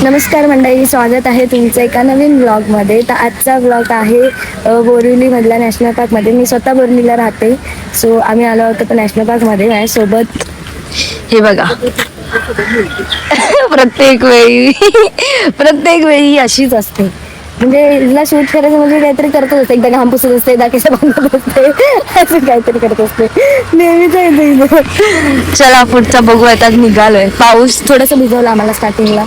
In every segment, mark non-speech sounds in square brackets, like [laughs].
नमस्कार मंडळी स्वागत आहे तुमचं एका नवीन ब्लॉगमध्ये तर आजचा ब्लॉग आहे अ, बोरिवलीमधल्या नॅशनल पार्कमध्ये मी स्वतः बोरिवलीला राहते. सो आम्ही आलो होतो तर नॅशनल पार्कमध्ये माझ्यासोबत. हे बघा. प्रत्येक वेळी प्रत्येक वेळी अशीच असते. म्हणजे हिला शूट करायचं म्हणजे काहीतरी करतच असते. एकदा घाम पुसत असते एकदा केस बांधत असते. असं काहीतरी करत असते. नेहमीच येते. चला पुढचा बघू. आता निघालोय. पाऊस थोडंसं भिजवलं आम्हाला स्टार्टिंगला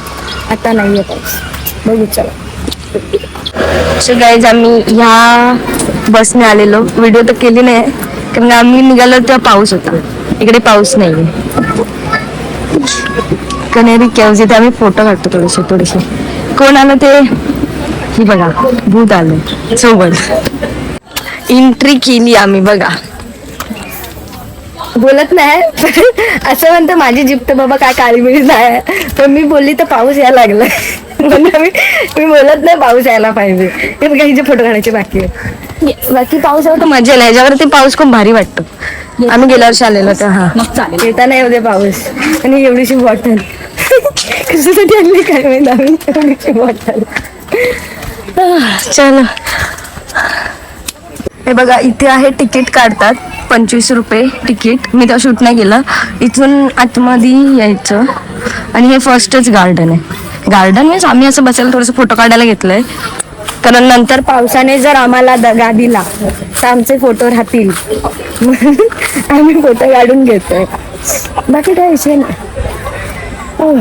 आता नाहीये पाऊस. बघू चला. सो गाईज आम्ही ह्या बसने आलेलो. व्हिडिओ तर केली नाही कारण आम्ही निघालो तेव्हा पाऊस होता. इकडे पाऊस नाहीये. कनेरी केव्ज इथे आम्ही फोटो काढतो थोडेसे थोडेसे. कोण आलं ते? ही बघा भूत आलं. सोबत एंट्री केली आम्ही बघा. बोलत नाही. [laughs] असं म्हणतं माझी जीप तर बाबा काय काळी नाही. पण मी बोलली तर पाऊस यायला लागला. [laughs] मी मी बोलत नाही पाऊस यायला पाहिजे. हे बघा हिचे फोटो काढायचे बाकी आहे. बाकी पाऊस आला तर मजा नाही याच्यावरती पाऊस खूप भारी वाटतो. आम्ही गेल्या वर्षी आलेलो तर हा. येताना येऊ दे पाऊस. आणि एवढीशी बॉटल. [laughs] कशासाठी आणली काय माहिती आम्ही? एवढीशी बॉटल. चल. हे बघा इथे आहे तिकीट काढतात. पंचवीस रुपये तिकीट. मी तेव्हा शूट नाही केलं इथून आतमध्ये यायचं. आणि हे फर्स्टच गार्डन आहे. गार्डन मीन्स आम्ही असं बसायला थोडंसं फोटो काढायला घेतलंय. कारण नंतर पावसाने जर आम्हाला दगा दिला तर आमचे फोटो राहतील. [laughs] आम्ही फोटो काढून घेतोय. बाकी काय विषय नाही. हो.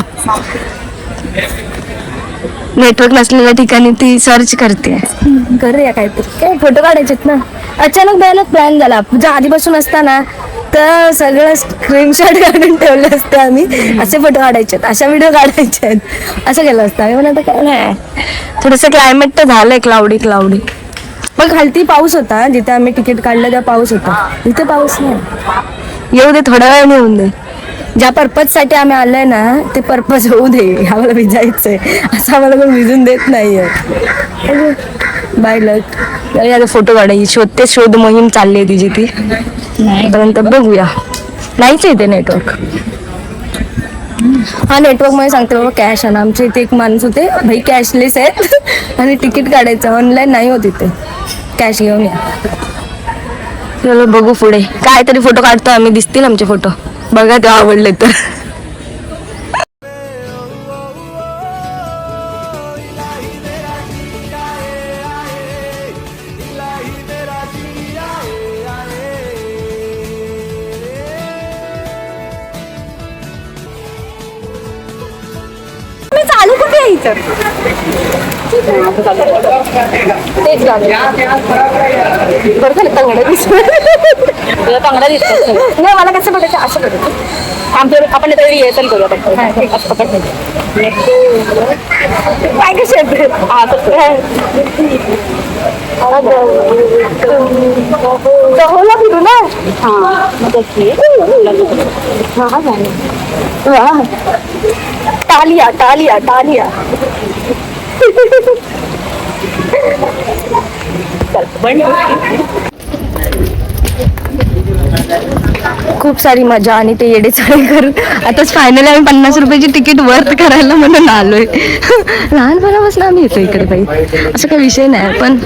नेटवर्क नसलेल्या ठिकाणी ती सर्च करते. करूया काहीतरी. काय फोटो काढायचेत ना? अचानक भयानक प्लॅन झाला. जर आधीपासून असताना तर सगळं स्क्रीनशॉट काढून ठेवले असते आम्ही. असे फोटो काढायचे अशा व्हिडिओ काढायचे आहेत. असं केलं असतं. आम्ही म्हणत काय नाही. थोडंसं क्लायमेट तर झालंय क्लाउडी क्लाउडी मग खालती पाऊस होता. जिथे आम्ही तिकीट काढलं त्या पाऊस होता. इथे पाऊस नाही. येऊ दे थोड्या वेळाने येऊन दे. ज्या पर्पजसाठी आम्ही आलोय ना ते पर्पज होऊ दे. आम्हाला भिजायचंय. असं आम्हाला कोण भिजून देत नाहीये. By luck. आता फोटो काढायची. शोधते शोध मोहीम चालली आहे तिची ती. पर्यंत बघूया. नाहीच येते नेटवर्क हा नेटवर्कमध्ये सांगते बाबा कॅश आणा आमच्या इथे एक माणूस होते. भाई कॅशलेस आहेत. [laughs] आणि तिकीट काढायचं. ऑनलाईन नाही होत इथे. कॅश घेऊन या. चलो बघू पुढे. काय तरी फोटो काढतो आम्ही. दिसतील आमचे फोटो बघा ते आवडले तर. तेच गाणं. बरं झालं तंगडं दिसलं. चांगला दिसतो नाही मला कसं बघायचं असं बघायचं आमच्या आपण आता रिहर्सल करूया पटकन. असं पटकन. काय कसे आहेत हा, तसं. जवळला फिरू ना हा, मग तशी. हा हा झालं वा टालिया टालिया टालिया खूप सारी मजा आणि ते येडे येडेचाळे करून आताच फायनली आम्ही पन्नास रुपयाची तिकीट वर्थ करायला म्हणून आलोय. लहानपणापासून आम्ही येतो इकडे बाई. असं काही विषय नाही पण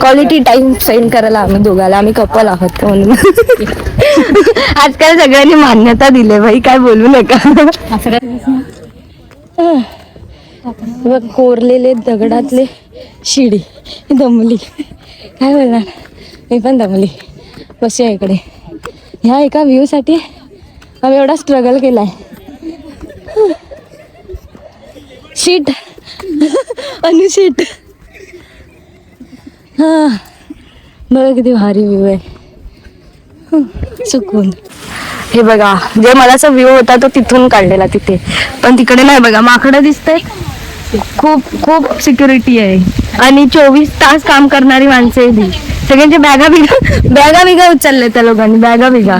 क्वालिटी टाइम स्पेंड करायला आम्ही दोघाला. आम्ही कपल आहोत का म्हणून. आजकाल सगळ्यांनी मान्यता दिली बाई काय बोलू नका. बघ कोरलेले दगडातले शिडी दमली. काय बोलणार? मी पण दमली. आहे इकडे. ह्या एका व्ह्यूसाठी आम्ही एवढा स्ट्रगल केलाय. शीट अनु शीट बघा किती भारी व्ह्यू आहे. चुकून. हे बघा जे मला असा व्ह्यू होता तो तिथून काढलेला तिथे. पण तिकडे नाही बघा माकडं दिसतंय. खूप खूप सिक्युरिटी आहे. आणि चोवीस तास काम करणारी माणसं आहे ती. सगळ्यांच्या बॅगा बिगा बॅगा बिगा उचलल्या त्या लोकांनी बॅगा बिगा.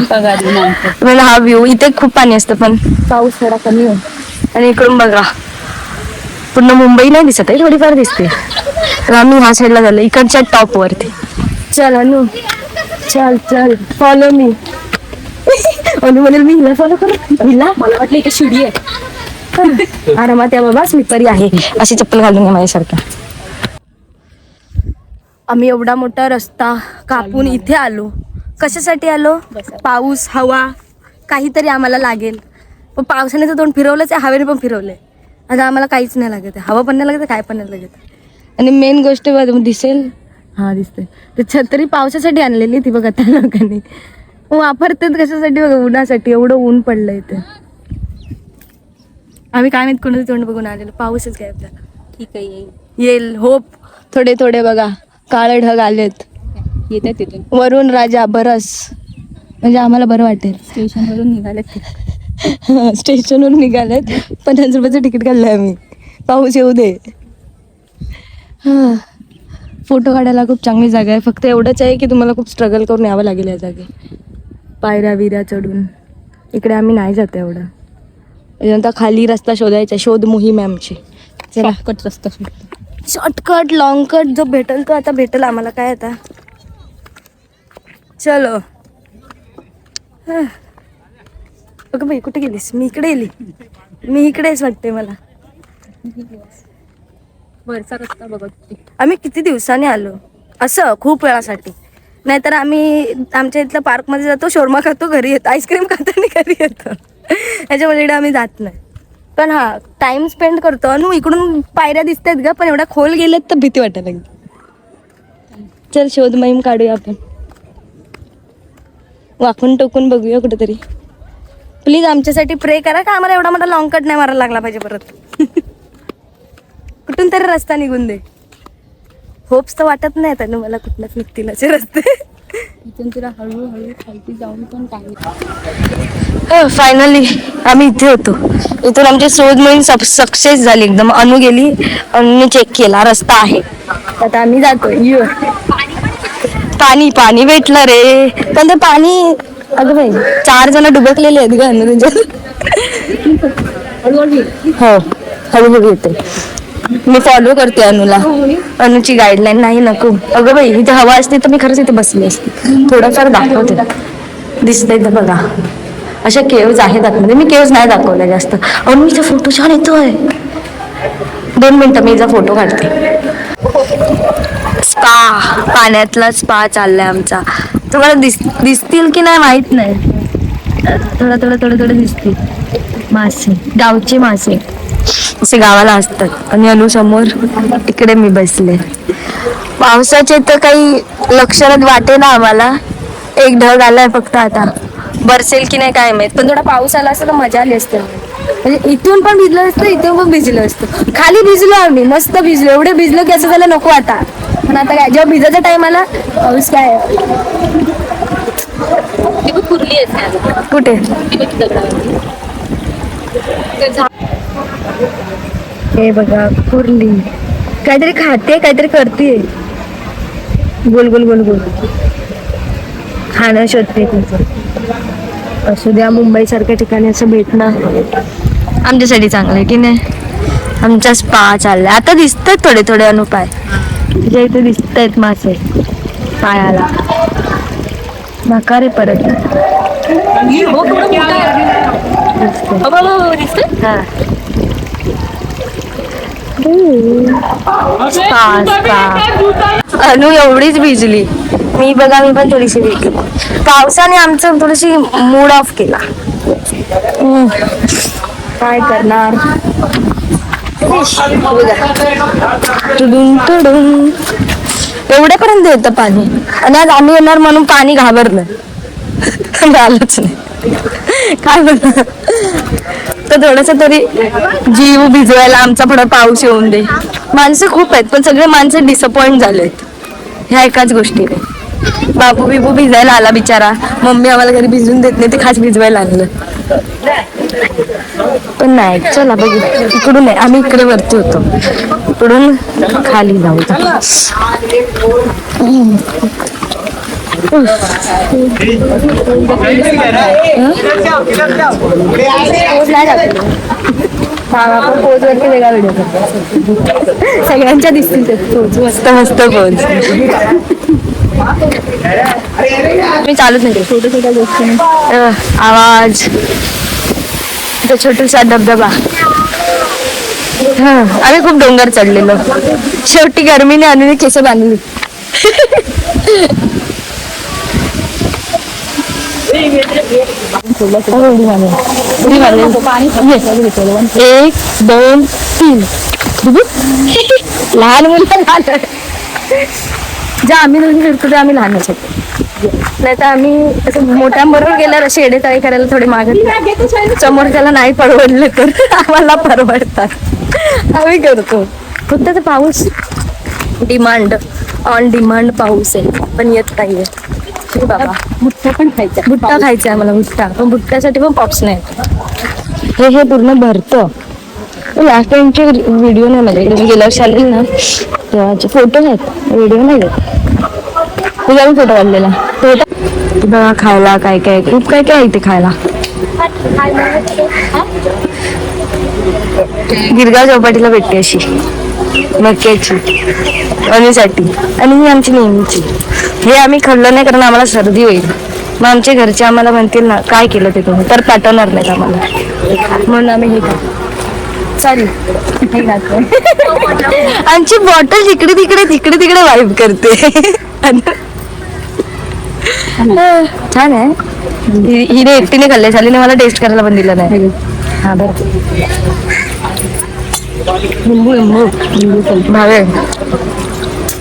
मला हा व्ह्यू इथे खूप पाणी असतं पण पाऊस थोडा कमी आहे. आणि इकडून बघा. पूर्ण मुंबई नाही दिसत आहे थोडीफार दिसते. तर आम्ही ह्या साईडला झालो इकडच्या टॉप वरती. चल अनु. चल चल. फॉलो मी [laughs] अनु म्हणेल मी हिला फॉलो करू? हिला? मला वाटलं इथे शिडी आहे. [laughs] आरामात या बाबा स्लिपरी आहे. अशी चप्पल घालून या माझ्यासारखं आम्ही एवढा मोठा रस्ता कापून इथे आलो. कशासाठी आलो? पाऊस हवा काहीतरी आम्हाला लागेल. पण पावसाने तर तोंड फिरवलंच आहे हवेने पण फिरवलंय. आता आम्हाला काहीच नाही लागत आहे. हवा पण नाही लागत काय पण नाही लागत. आणि मेन गोष्ट बघ दिसेल? हा दिसते ते छत्री पावसासाठी आणलेली ती बघा त्या लोकांनी. वापरतात कशासाठी बघा उन्हासाठी. एवढं ऊन पडलं इथे. आम्ही काय माहीत कोणाचं तोंड बघून आलेलो. पाऊसच गायब झाला ठीक आहे येईल. येईल होप. थोडे थोडे बघा. काळे ढग आलेत. येते तिथून. वरून राजा बरस. म्हणजे आम्हाला बरं वाटेल. स्टेशनवरून निघाले ते. [laughs] स्टेशनवरून निघालेत. पन्नास रुपयाचं तिकीट काढलंय आम्ही. पाऊस येऊ दे. हा. फोटो काढायला खूप चांगली जागा आहे. फक्त एवढंच आहे की तुम्हाला खूप स्ट्रगल करून यावं लागेल या जागे. पायऱ्या बिऱ्या चढून. इकडे आम्ही नाही जात एवढं. त्याच्यानंतर खाली रस्ता शोधायचा शोध मोहीम आहे आमची. चला. शॉर्टकट रस्ता शॉर्टकट लॉंग कट जो भेटेल तो आता भेटेल आम्हाला काय आता? चलो. हा. अगं बाई कुठे गेलीस? मी इकडे गेली मी इकडेच वाटते मला. वरचा रस्ता बघत आम्ही किती दिवसांनी आलो? असं खूप वेळासाठी. नाहीतर आम्ही आमच्या इथल्या पार्कमध्ये जातो शोरमा खातो घरी येतो. आईस्क्रीम खाताना घरी येतो. याच्या पलीकडे आम्ही जात नाही. पण हा टाइम स्पेंड करतो. आणि इकडून पायऱ्या दिसतात ग पण एवढ्या खोल गेलेत तर भीती वाटायला लागली. चल शोध मोहीम काढूया आपण. वाकून टोकून बघूया कुठेतरी. प्लीज आमच्यासाठी प्रे करा का आम्हाला एवढा मोठा लॉंग कट नाही मारायला लागला पाहिजे परत? [laughs] कुठून तरी रस्ता निघून दे. होप्स तर वाटत नाही आता मला कुठनंच निघतील असे रस्ते. इथून तिला हळूहळू खालती जाऊन पण टांगली फायनली आम्ही इथे होतो. इथून आमची शोध मोहीम सक्सेस झाली एकदम. अनु गेली अनुने चेक केला रस्ता आहे. आता आम्ही जातो यू. पाणी पाणी भेटलं रे. पण ते पाणी अगं बाई चार जण डुबकलेले आहेत ग हो हळूहळू येते मी फॉलो करते अनुला. अनुची गाईडलाईन नाही नको. अगं बाई इथे हवा असते तर मी खरंच इथे बसली असते. थोडंफार दाखवते. दिसतंय तर बघा. अशा केव्ज आहेत आतमध्ये. मी केव्ज नाही दाखवल्या जास्त. अनुचा फोटो छान येतोय. दोन मिनिटं मी इथं फोटो काढते. स्पा पाण्यातला स्पा चाललाय आमचा. तुम्हाला दिस दिसतील की नाही माहीत नाही. थोडं थोडं थोडं थोडं दिसतील. मासे. गावचे मासे. असे गावाला असतात. आणि अनु समोर इकडे मी बसले. पावसाचे तर काही लक्षणात वाटे ना आम्हाला. एक ढग आलाय फक्त आता. बरसेल की नाही काय माहीत. पण थोडा पाऊस आला असता तर मजा आली असते. म्हणजे इथून पण भिजलं असतं इथून पण भिजलं असतं. खाली भिजलो आम्ही मस्त भिजलो. एवढे भिजलो की असं झालं नको आता. पण आता काय जेव्हा भिजायचा टाइम आला पाऊस काय कुठे ती बघ दगडावरती. ते झाड हे बघा कुर्ली. काहीतरी खाते काहीतरी करते गोल गोल गोल गोल खाणं शोधते तिचं असू द्या मुंबई सारख्या ठिकाणी असं भेटणं आमच्यासाठी चांगलं आहे की नाही? आमचा स्पा चाललाय. आता दिसतात थोडे थोडे अनुपाय. तुझ्या इथे दिसत आहेत मासे पायाला. नका रे परत हो, केवढं मोठं आहे. दिसतंय. हो, हो, हो, दिसतंय? हा. स्पा स्पा अनु एवढीच भिजली. मी बघा मी पण थोडीशी भिजली. पावसाने आमचं थोडीशी मूड ऑफ केला. काय करणार? तुडुन तुडुन एवढ्यापर्यंत येतं पाणी. आणि आज आम्ही येणार म्हणून पाणी घाबरलं. [laughs] आलंच नाही. काय म्हणणार थोडस तरी जीव भिजवायला आमचा थोडा पाऊस येऊन दे. माणसं खूप आहेत पण सगळे माणसं डिसअपॉइंट झालेत. ह्या एकाच गोष्टीने. बाबू बिबू भिजायला आला बिचारा. मम्मी आम्हाला घरी भिजून देत नाही ते खास भिजवायला आणलं. पण नाही चला बघू. इकडून नाही आम्ही इकडे वरती होतो. इकडून खाली जाऊ. पोज. हा, वरती वेगळा व्हिडिओ सगळ्यांच्या दिसतील ते. पोज मस्त मस्त पोज मी चालूच नाही छोट्या छोट्या गोष्टी. आवाज. छोटासा धबधबा. हा आम्ही खूप डोंगर चढलेलो. शेवटी गरमीने अनुने केस बांधली. [laughs] एक दोन तीन लहान मुलं लहान ज्या आम्ही दोघी फिरतो ते आम्ही लहानच होतो नाही तर आम्ही असं मोठ्यांबरोबर गेल्यावर शेडे एडेताळी करायला थोडे मागत समोर त्याला नाही परवडले तर आम्हाला परवडतात आम्ही करतो फक्त ते पाऊस डिमांड ऑन डिमांड पाऊस आहे पण येत नाहीये बाबा. मुठ्ठा पण खायचा. भुट्टा खायचा आहे मला भुट्टा. पण भुट्ट्यासाठी पण पॉप्स नाही हे हे पूर्ण भरतं. लास्ट टाइमचे व्हिडिओ नाही माझ्याकडे मी गेल्या वर्षी ना? तेव्हाचे फोटो आहेत व्हिडिओ नाही आहेत तुझा फोटो काढलेला. फोटो बघा खायला काय काय खूप काय काय आहे इथे खायला. गिरगाव चौपाटीला भेटते अशी. मक्याची. अणीसाठी आणि ही आमची नेहमीची. हे आम्ही खाल्लं नाही कारण आम्हाला सर्दी होईल. मग आमचे घरचे आम्हाला म्हणतील ना काय केलं ते तुम्ही? तर पाठवणार नाहीत आम्हाला. म्हणून आम्ही हे खातो हे खातो आमची बॉटल इकडे तिकडे तिकडे तिकडे वाईप करते. छान आहे. हि- हिने एकटीने खाल्ले शालीने मला टेस्ट करायला पण दिलं नाही. हा बरं. लिंबू लिंबू भावे.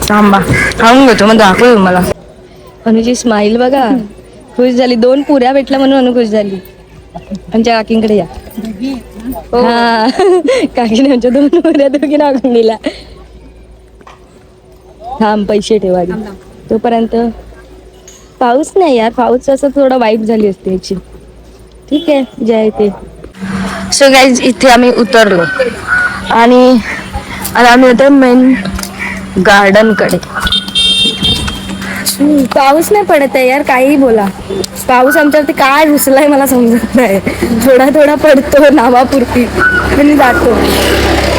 थांबा. खाऊन घेतो मग दाखव तुम्हाला अनुची स्माईल बघा. खुश झाली. दोन पुऱ्या भेटल्या म्हणून अनु खुश झाली. आमच्या काकींकडे या. हा. काकीने आमच्या दोन पुऱ्या दोघी नागून दिल्या. थांब पैसे ठेवा. तोपर्यंत पाऊस नाही यार. पाऊस असं थोडं वाईट झाली असते याची. ठीक आहे. जे आहे ते. सो गाईज इथे आम्ही उतरलो. आणि आम्ही होतो मेन गार्डनकडे. पाऊस नाही पडत आहे यार काही बोला. पाऊस आमच्यावरती काय घुसलाय मला समजत नाही. थोडा थोडा पडतो नावापुरती. आणि जातो.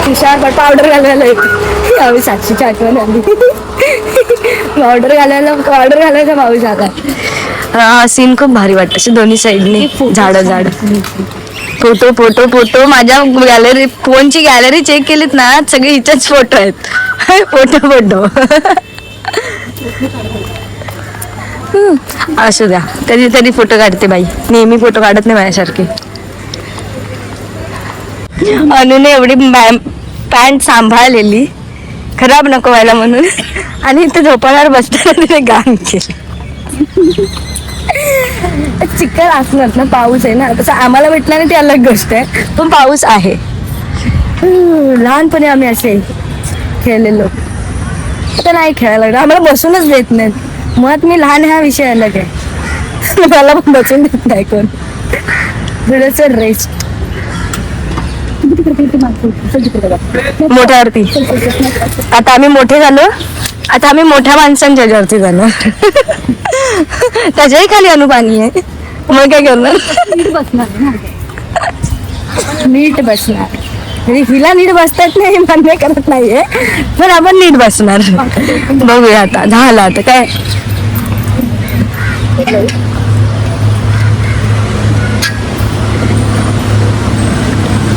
तुषार पण पावडर घालायला येतो. आम्ही साक्षीची आठवण आली. पावडर घालायला पावडर घालायचा पाऊस आता. हा सीन खूप भारी वाटतं. दोन्ही साईडने झाड झाड. Photo photo photo. माझ्या गॅलरी फोनची गॅलरी चेक केलीत ना सगळे हिचेच फोटो आहेत. फोटो फोटो असू द्या. कधीतरी फोटो काढते बाई. नेहमी फोटो काढत नाही माझ्यासारखे. अनुने एवढी पॅन्ट सांभाळलेली. खराब नको व्हायला म्हणून. आणि इथे झोपाळ्यावर बसताना तिने गाण केलं. चिखल असणार ना पाऊस आहे ना. तसं आम्हाला भेटला नाही ती अलग गोष्ट आहे. पण पाऊस आहे. लहानपणी आम्ही असे खेळलेलो. आता नाही खेळायला लागलो. आम्हाला बसूनच देत नाहीत. मुळात मी लहान हा विषय अलग आहे. मला पण बसून देत नाही कोण. थोडंसं रेस्ट मोठ्यावरती. आता आम्ही मोठे झालो. आता आम्ही मोठ्या माणसांच्या ह्याच्यावरती झालो त्याच्याही खाली अनुपानी आहे. मग काय करणार? नीट बसणार हिला नीट बसतात नाही मान्य करत नाहीये. पण आपण नीट बसणार. बघूया आता. झालं आता. काय?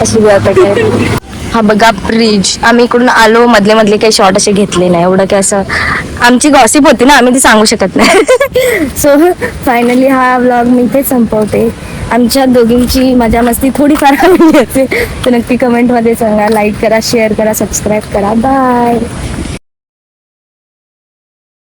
असू आता काय हा बघा ब्रिज आम्ही इकडून आलो मधले मधले काही शॉर्ट असे घेतले नाही. एवढं काय असं आमची गॉसिप होती ना आम्ही ती सांगू शकत नाही. [laughs] सो फायनली हा व्लॉग मी इथे संपवते. आमच्या दोघींची मजा मस्ती थोडीफार कमी असेल तर नक्की कमेंटमध्ये सांगा. लाईक करा शेअर करा सबस्क्राईब करा. बाय